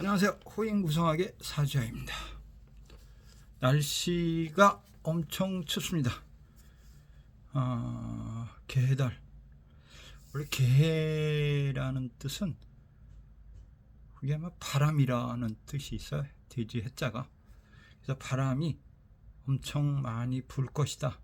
안녕하세요. 호잉구성하게 사주야입니다. 날씨가 엄청 춥습니다. 아, 개달. 원래 개라는 뜻은 그게 아마 바람이라는 뜻이 있어요. 돼지 해자가. 그래서 바람이 엄청 많이 불 것이다.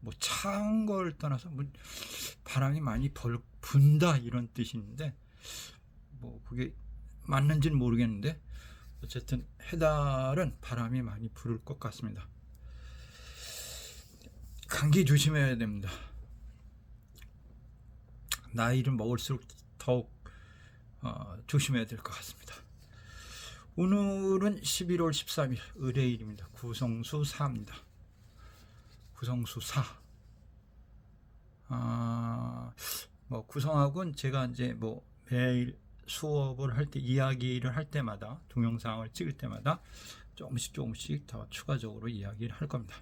뭐 차은 걸 떠나서 뭐 바람이 많이 벌, 분다 이런 있는데 뭐 그게 맞는지는 모르겠는데 어쨌든 해달은 바람이 많이 불을 것 같습니다. 감기 조심해야 됩니다. 나이를 먹을수록 더욱 어, 조심해야 될 것 같습니다. 오늘은 11월 13일 의뢰일입니다. 구성수 4입니다. 구성수 4. 아, 뭐 구성학은 제가 이제 뭐 매일 수업을 할 때 이야기를 할 때마다 동영상을 찍을 때마다 조금씩 조금씩 더 추가적으로 이야기를 할 겁니다.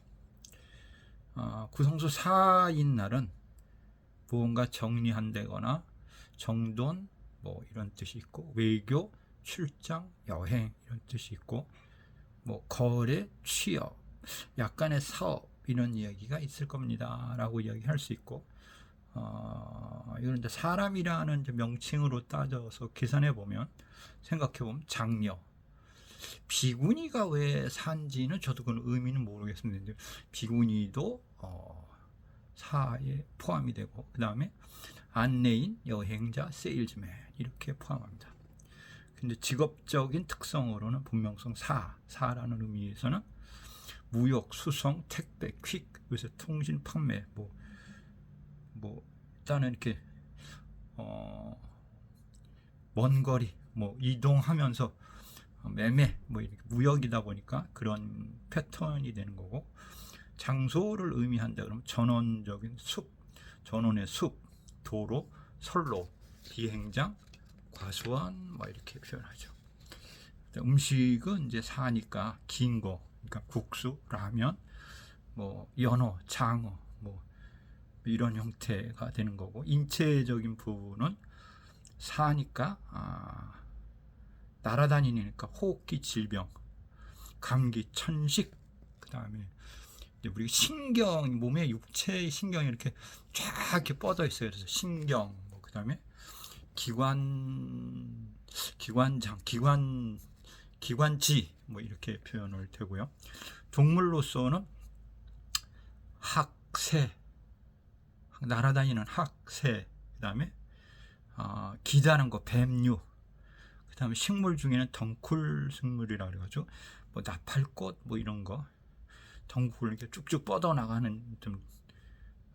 아, 구성수 4인 날은 무언가 정리한다거나 정돈 뭐 이런 뜻이 있고 외교, 출장, 여행 이런 뜻이 있고 뭐 거래, 취업, 약간의 사업 이런 이야기가 있을 겁니다라고 이야기할 수 있고 어, 이건 이제 사람이라는 이제 명칭으로 따져서 계산해 보면 생각해 보면 장녀 비구니가 왜 산지는 저도 그건 의미는 모르겠습니다. 비구니도 어, 사에 포함이 되고 그 다음에 안내인, 여행자, 세일즈맨 이렇게 포함합니다. 근데 직업적인 특성으로는 분명성 사, 사라는 의미에서는 무역, 수송, 택배, 퀵, 요새 통신, 판매, 뭐, 뭐 일단은 이렇게 어, 먼 거리, 뭐 이동하면서 매매, 뭐 무역이다 보니까 그런 패턴이 되는 거고 장소를 의미한다 그러면 전원적인 숲, 전원의 숲, 도로, 선로, 비행장, 과수원 뭐 이렇게 표현하죠. 음식은 이제 사니까 긴 거, 그러니까 국수, 라면, 뭐 연어, 장어, 뭐 이런 형태가 되는 거고 인체적인 부분은 사니까 아, 날아다니니까 호흡기 질병, 감기, 천식, 그 다음에 우리 신경, 몸의 육체 신경이 이렇게 쫙 이렇게 뻗어 있어요. 그래서 신경, 뭐 그 다음에 기관, 기관장, 기관, 기관지 뭐 이렇게 표현을 되고요. 동물로서는 학새, 날아다니는 학새, 그 다음에 어, 기다는 거 뱀류, 그 다음에 식물 중에는 덩쿨 식물이라 그래가지고 뭐 나팔꽃 뭐 이런 거 덩굴 이렇게 쭉쭉 뻗어 나가는 좀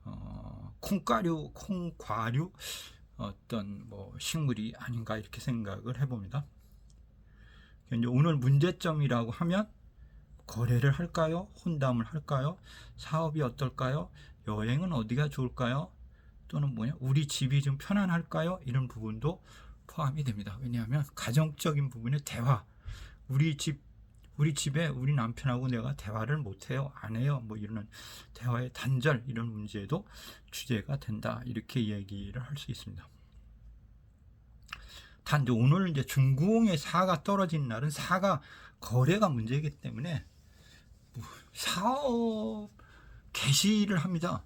어, 콩가루, 콩과류 어떤 뭐 식물이 아닌가 이렇게 생각을 해봅니다. 이제 오늘 문제점이라고 하면 거래를 할까요? 혼담을 할까요? 사업이 어떨까요? 여행은 어디가 좋을까요? 또는 뭐냐 우리 집이 좀 편안할까요? 이런 부분도 포함이 됩니다. 왜냐하면 가정적인 부분의 대화, 우리 집 우리 집에 우리 남편하고 내가 대화를 못해요, 안 해요, 뭐 이런 대화의 단절 이런 문제도 주제가 된다 이렇게 얘기를 할 수 있습니다. 단지 오늘 이제 중궁의 사가 떨어진 날은 사가 거래가 문제이기 때문에 사업 개시를 합니다.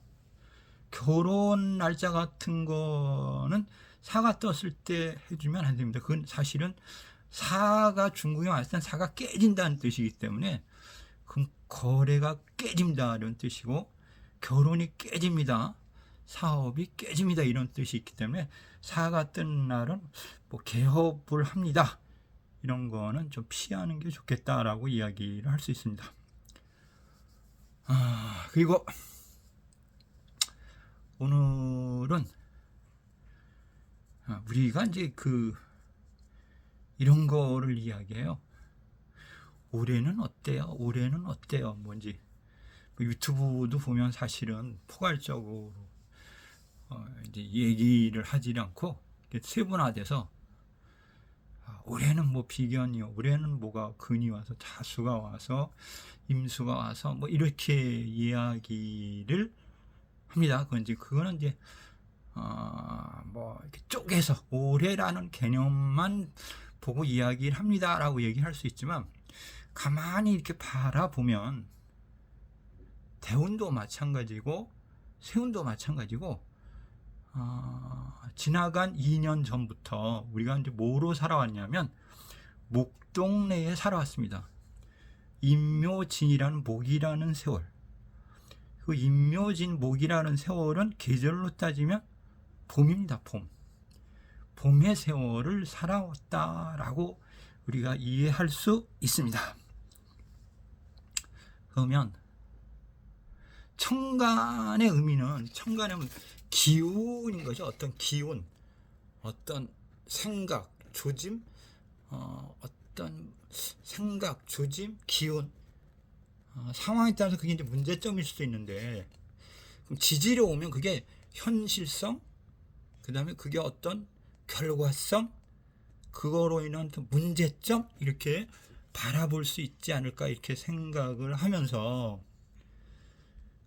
결혼 날짜 같은 거는 사가 떴을 때 해주면 안 됩니다. 그건 사실은 사가 중국에 왔을 땐 사가 깨진다는 뜻이기 때문에 그럼 거래가 깨집니다 이런 뜻이고 결혼이 깨집니다 사업이 깨집니다 이런 뜻이 있기 때문에 사가 뜬 날은 뭐 개업을 합니다 이런 거는 좀 피하는 게 좋겠다라고 이야기를 할 수 있습니다 아 그리고 오늘은 아, 우리가 이제 그 이런 거를 이야기해요. 올해는 어때요? 올해는 어때요? 뭔지 그 유튜브도 보면 사실은 포괄적으로 어 이제 얘기를 하지 않고 세분화돼서 아, 올해는 뭐 비견이요, 올해는 뭐가 근이 와서 자수가 와서 임수가 와서 뭐 이렇게 이야기를 합니다. 그건 이제 그거는 이제 어뭐 이렇게 쪼개서 올해라는 개념만 보고 이야기를 합니다라고 얘기할 수 있지만 가만히 이렇게 바라보면 대운도 마찬가지고 세운도 마찬가지고 어, 지나간 2년 전부터 우리가 이제 뭐로 살아왔냐면 목동내에 살아왔습니다. 임묘진이라는 목이라는 세월. 그 임묘진 목이라는 세월은 계절로 따지면 봄입니다. 봄. 봄의 세월을 살아왔다라고 우리가 이해할 수 있습니다. 그러면 청간의 의미는 의미는 기운인 거죠. 어떤 기운, 어떤 생각, 조짐, 어, 어떤 생각, 조짐, 기운 어, 상황에 따라서 그게 이제 문제점일 수도 있는데 지지로 오면 그게 현실성, 그 다음에 그게 어떤 결과성, 그거로 인한 또 문제점 이렇게 바라볼 수 있지 않을까 이렇게 생각을 하면서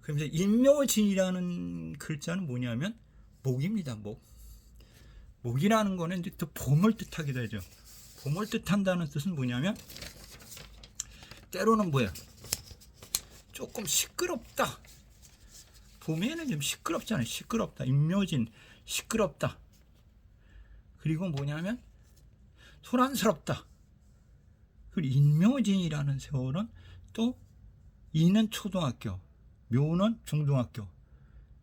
그러면서 인묘진이라는 글자는 뭐냐면 목입니다. 목. 목이라는 거는 이제 또 봄을 뜻하기도 하죠. 봄을 뜻한다는 뜻은 뭐냐면 때로는 뭐야? 조금 시끄럽다. 봄에는 좀 시끄럽잖아요. 시끄럽다. 인묘진 시끄럽다. 그리고 뭐냐면 소란스럽다. 그리고 인묘진이라는 세월은 또 이는 초등학교, 묘는 중등학교,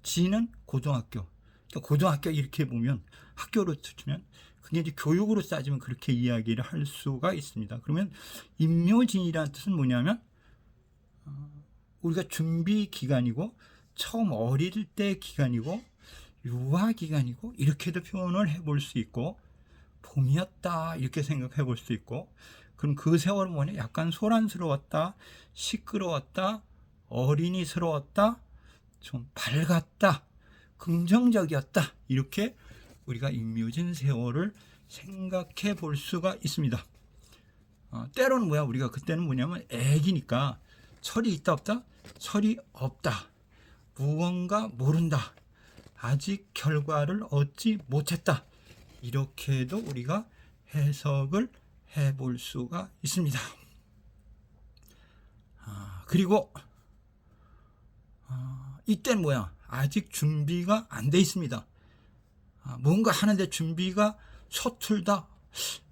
지는 고등학교. 또 고등학교 이렇게 보면 학교로 치면 그게 이제 교육으로 따지면 그렇게 이야기를 할 수가 있습니다. 그러면 인묘진이라는 뜻은 뭐냐면 어, 우리가 준비 기간이고 처음 어릴 때 기간이고 유아 기간이고 이렇게도 표현을 해볼 수 있고 봄이었다 이렇게 생각해 볼 수 있고 그럼 그 세월은 뭐냐 약간 소란스러웠다 시끄러웠다 어린이스러웠다 좀 밝았다 긍정적이었다 이렇게 우리가 임묘진 세월을 생각해 볼 수가 있습니다. 어, 때로는 뭐야? 우리가 그때는 뭐냐면 애기니까 철이 있다 없다? 철이 없다. 무언가 모른다. 아직 결과를 얻지 못했다. 이렇게도 우리가 해석을 해 볼 수가 있습니다. 아, 그리고 아, 이때는 뭐야? 아직 준비가 안 돼 있습니다. 아, 뭔가 하는데 준비가 서툴다,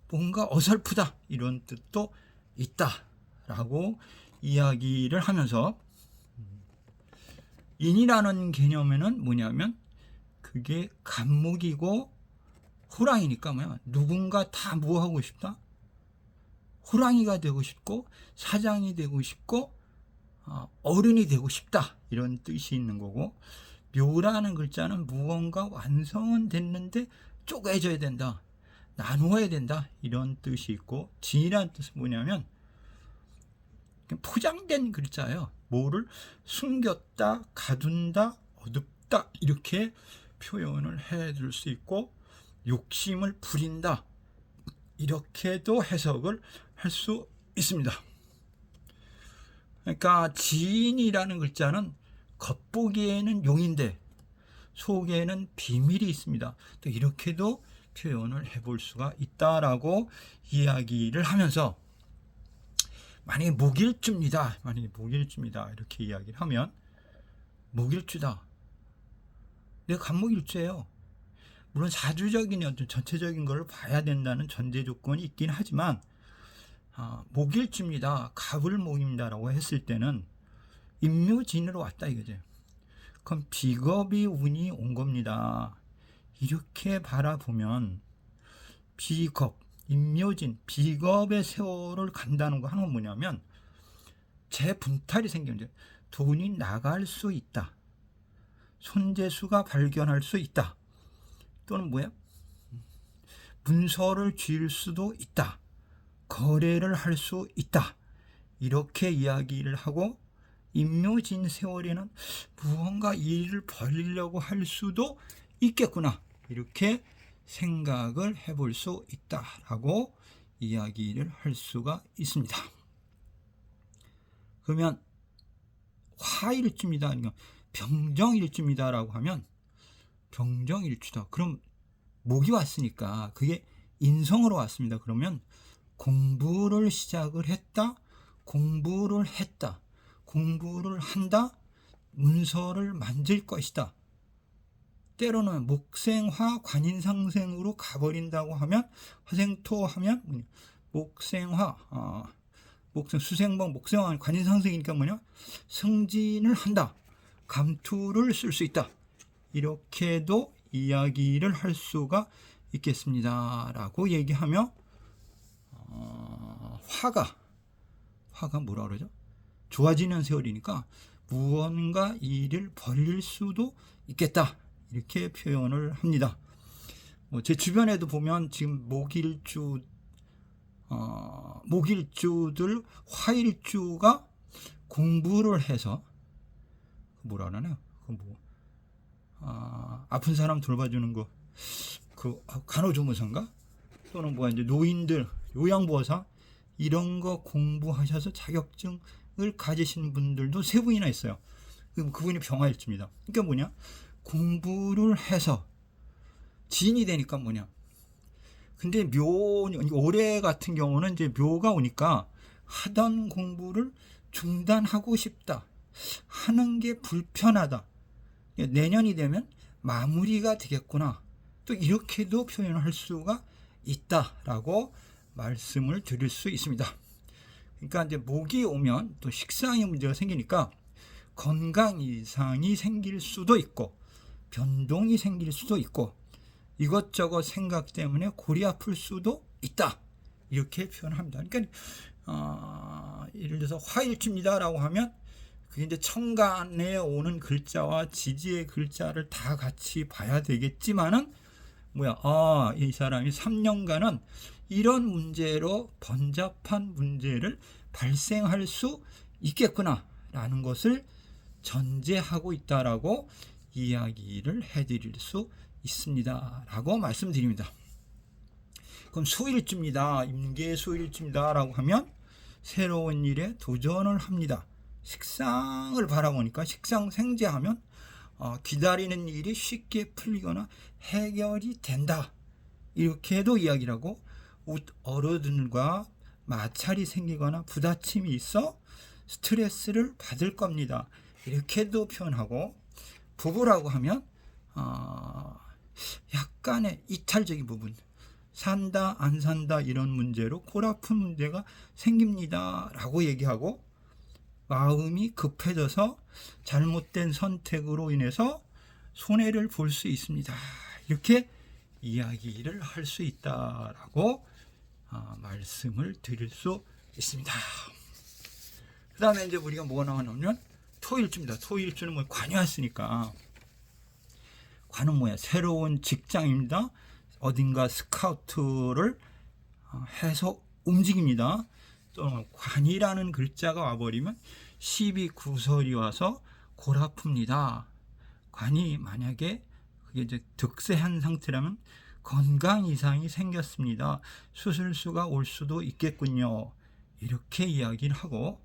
뭔가 어설프다 이런 뜻도 있다 라고 이야기를 하면서 인이라는 개념에는 뭐냐면 그게 간목이고 호랑이니까 뭐야 누군가 다뭐 하고 싶다 호랑이가 되고 싶고 사장이 되고 싶고 어, 어른이 되고 싶다 이런 뜻이 있는 거고 묘라는 글자는 무언가 완성은 됐는데 쪼개져야 된다 나누어야 된다 이런 뜻이 있고 진이라는 뜻은 뭐냐면 포장된 글자예요 뭐를 숨겼다 가둔다 어둡다 이렇게 표현을 해줄 수 있고 욕심을 부린다. 이렇게도 해석을 할 수 있습니다. 그러니까 지인이라는 글자는 겉보기에는 용인데 속에는 비밀이 있습니다. 또 이렇게도 표현을 해볼 수가 있다라고 이야기를 하면서 만약에 목일주입니다. 만약에 목일주입니다. 이렇게 이야기를 하면 목일주다. 내가 간목일주예요. 물론 사주적인 어떤 전체적인 걸 봐야 된다는 전제 조건이 있긴 하지만 아, 목일주입니다. 갑을목입니다라고 했을 때는 임묘진으로 왔다 이거죠. 그럼 비겁이 운이 온 겁니다. 이렇게 바라보면 비겁, 임묘진, 비겁의 세월을 간다는 거 하는 건 뭐냐면 재분탈이 생기는 돈이 나갈 수 있다. 손재수가 발견할 수 있다. 또는 뭐야? 문서를 쥘 수도 있다. 거래를 할 수 있다. 이렇게 이야기를 하고 임묘진 세월에는 무언가 일을 벌리려고 할 수도 있겠구나. 이렇게 생각을 해볼 수 있다라고 이야기를 할 수가 있습니다. 그러면 화일쯤이다 아니면 병정일쯤이다라고 하면 병정일주다. 그럼 목이 왔으니까 그게 인성으로 왔습니다. 그러면 공부를 시작을 했다, 공부를 했다, 공부를 한다, 문서를 만질 것이다. 때로는 목생화 관인상생으로 가버린다고 하면 화생토 하면? 목생화 어, 목생 수생목 목생화 관인상생이니까 뭐냐 승진을 한다 감투를 쓸 수 있다 이렇게도 이야기를 할 수가 있겠습니다라고 얘기하며 어, 화가 화가 뭐라 그러죠 좋아지는 세월이니까 무언가 일을 벌릴 수도 있겠다 이렇게 표현을 합니다. 뭐 제 주변에도 보면 지금 목일주 어, 목일주들 화일주가 공부를 해서 뭐라 그러나요? 그뭐 아, 아픈 사람 돌봐주는 거, 그 간호조무사인가? 또는 뭐야 이제 노인들 요양보호사 이런 거 공부하셔서 자격증을 가지신 분들도 세 분이나 있어요. 그분이 병화일주입니다. 그러니까 뭐냐? 공부를 해서 진이 되니까 뭐냐? 근데 묘 올해 같은 경우는 이제 묘가 오니까 하던 공부를 중단하고 싶다. 하는 게 불편하다. 내년이 되면 마무리가 되겠구나. 또 이렇게도 표현을 할 수가 있다라고 말씀을 드릴 수 있습니다. 그러니까 이제 목이 오면 또 식상의 문제가 생기니까 건강 이상이 생길 수도 있고 변동이 생길 수도 있고 이것저것 생각 때문에 골이 아플 수도 있다. 이렇게 표현합니다. 그러니까 어, 예를 들어서 화일주입니다라고 하면 그게 이제 청간에 오는 글자와 지지의 글자를 다 같이 봐야 되겠지만은 뭐야 아이 사람이 3년간은 이런 문제로 번잡한 문제를 발생할 수 있겠구나라는 것을 전제하고 있다라고 이야기를 해드릴 수 있습니다라고 말씀드립니다. 그럼 수일주입니다. 임계 수일주입니다라고 하면 새로운 일에 도전을 합니다. 식상을 바라보니까 식상 생재하면 어, 기다리는 일이 쉽게 풀리거나 해결이 된다. 이렇게도 이야기를 하고 어른들과 마찰이 생기거나 부딪힘이 있어 스트레스를 받을 겁니다. 이렇게도 표현하고 부부라고 하면 어, 약간의 이탈적인 부분 산다 안 산다 이런 문제로 골아픈 문제가 생깁니다 라고 얘기하고 마음이 급해져서 잘못된 선택으로 인해서 손해를 볼 수 있습니다 이렇게 이야기를 할 수 있다라고 어, 말씀을 드릴 수 있습니다 그 다음에 이제 우리가 뭐가 나오냐면 토일주입니다. 토일주는 뭐 관여했으니까 관은 뭐야? 새로운 직장입니다. 어딘가 스카우트를 어, 해서 움직입니다. 또 관이라는 글자가 와버리면 12구설이 와서 골 아픕니다. 관이 만약에 그게 이제 득세한 상태라면 건강 이상이 생겼습니다. 수술수가 올 수도 있겠군요. 이렇게 이야기를 하고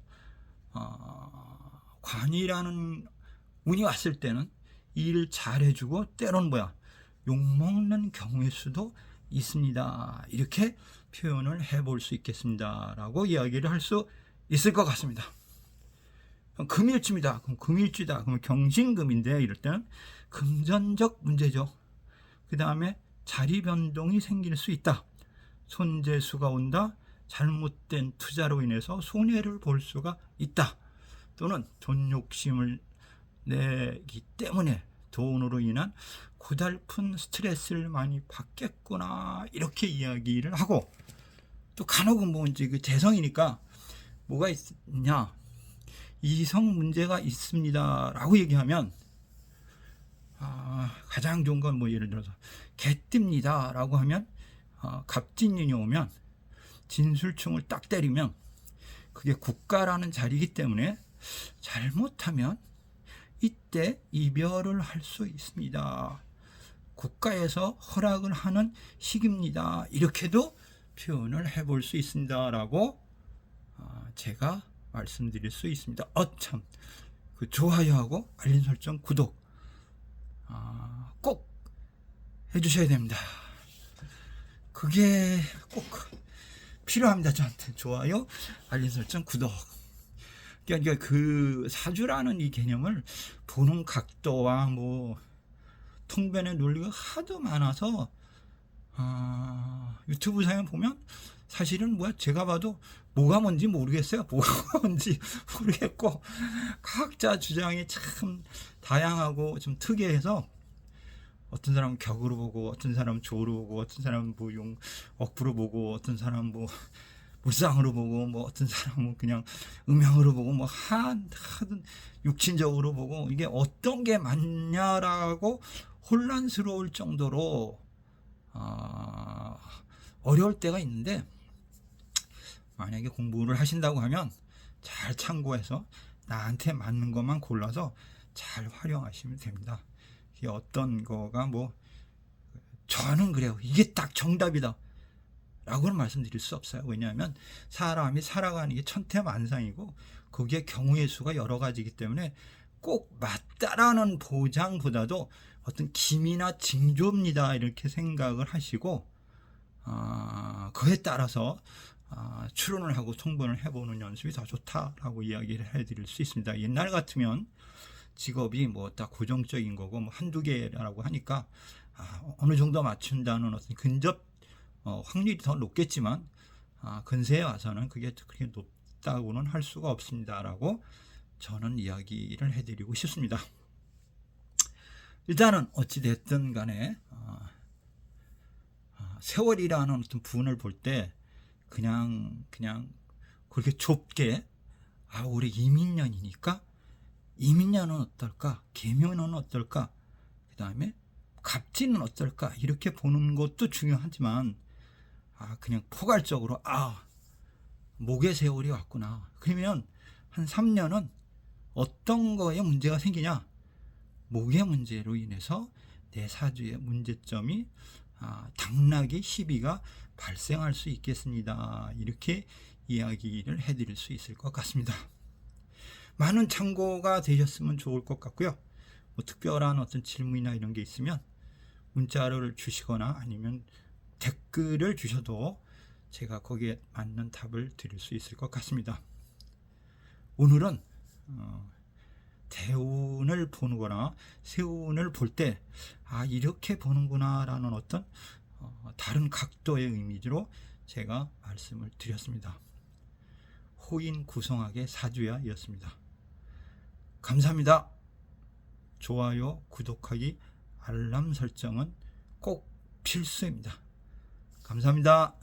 어, 관이라는 운이 왔을 때는 일 잘해주고 때론 뭐야 욕먹는 경우일 수도 있습니다. 이렇게 표현을 해볼 수 있겠습니다. 라고 이야기를 할 수 있을 것 같습니다. 금일주입니다. 그럼 금일주다. 그럼 경신금인데 이럴 때는 금전적 문제죠. 그 다음에 자리 변동이 생길 수 있다. 손재수가 온다. 잘못된 투자로 인해서 손해를 볼 수가 있다. 또는 돈 욕심을 내기 때문에 돈으로 인한 고달픈 스트레스를 많이 받겠구나 이렇게 이야기를 하고 또 간혹은 뭐 이제 그 재성이니까 뭐가 있냐 이성 문제가 있습니다라고 얘기하면 아, 가장 좋은 건 뭐 예를 들어서 개띠입니다라고 하면 어, 갑진년이 오면 진술충을 딱 때리면 그게 국가라는 자리이기 때문에 잘못하면 이때 이별을 할 수 있습니다. 국가에서 허락을 하는 시기입니다. 이렇게도 표현을 해볼 수 있습니다라고 아, 제가 말씀드릴 수 있습니다. 어참 그 좋아요하고 알림 설정 구독 아, 꼭 해주셔야 됩니다. 그게 꼭 필요합니다. 저한테 좋아요, 알림 설정, 구독. 그러니까 그 사주라는 이 개념을 보는 각도와 뭐 통변의 논리가 하도 많아서 아, 유튜브상에 보면 사실은 뭐야 제가 봐도 뭐가 뭔지 모르겠어요. 뭐가 뭔지 모르겠고 각자 주장이 참 다양하고 좀 특이해서 어떤 사람은 격으로 보고 어떤 사람은 조로 보고 어떤 사람은 뭐용 억부로 보고 어떤 사람은 뭐 물상으로 보고 뭐 어떤 사람은 그냥 음향으로 보고 뭐 한 하든 육친적으로 보고 이게 어떤 게 맞냐라고 혼란스러울 정도로 아, 어려울 때가 있는데 만약에 공부를 하신다고 하면 잘 참고해서 나한테 맞는 것만 골라서 잘 활용하시면 됩니다. 이게 어떤 거가 뭐 저는 그래요. 이게 딱 정답이다. 라고는 말씀드릴 수 없어요. 왜냐하면 사람이 살아가는 게 천태만상이고 거기에 경우의 수가 여러 가지이기 때문에 꼭 맞다라는 보장보다도 어떤 기미나 징조입니다. 이렇게 생각을 하시고 아, 그에 따라서 아, 추론을 하고 통번을 해보는 연습이 더 좋다라고 이야기를 해드릴 수 있습니다. 옛날 같으면 직업이 뭐 딱 고정적인 거고 뭐 한두 개라고 하니까 아, 어느 정도 맞춘다는 어떤 근접 어, 확률이 더 높겠지만 아, 근세에 와서는 그게 그렇게 높다고는 할 수가 없습니다라고 저는 이야기를 해드리고 싶습니다. 일단은 어찌 됐든 간에 어, 어, 세월이라는 어떤 부분을 볼때 그냥 그냥 그렇게 좁게 아 올해 이민년이니까 이민년은 어떨까? 개묘는 어떨까? 그 다음에 갑진은 어떨까? 이렇게 보는 것도 중요하지만 아 그냥 포괄적으로 아 목의 세월이 왔구나. 그러면 한 3년은 어떤 거에 문제가 생기냐? 목의 문제로 인해서 내 사주의 문제점이 아, 당나귀 시비가 발생할 수 있겠습니다. 이렇게 이야기를 해드릴 수 있을 것 같습니다. 많은 참고가 되셨으면 좋을 것 같고요. 뭐 특별한 어떤 질문이나 이런 게 있으면 문자를 주시거나 아니면 댓글을 주셔도 제가 거기에 맞는 답을 드릴 수 있을 것 같습니다. 오늘은 어, 대운을 보는 거나 세운을 볼 때, 아, 이렇게 보는구나, 라는 어떤 어, 다른 각도의 이미지로 제가 말씀을 드렸습니다. 호인 구성학의 사주야 이었습니다. 감사합니다. 좋아요, 구독하기, 알람 설정은 꼭 필수입니다. 감사합니다.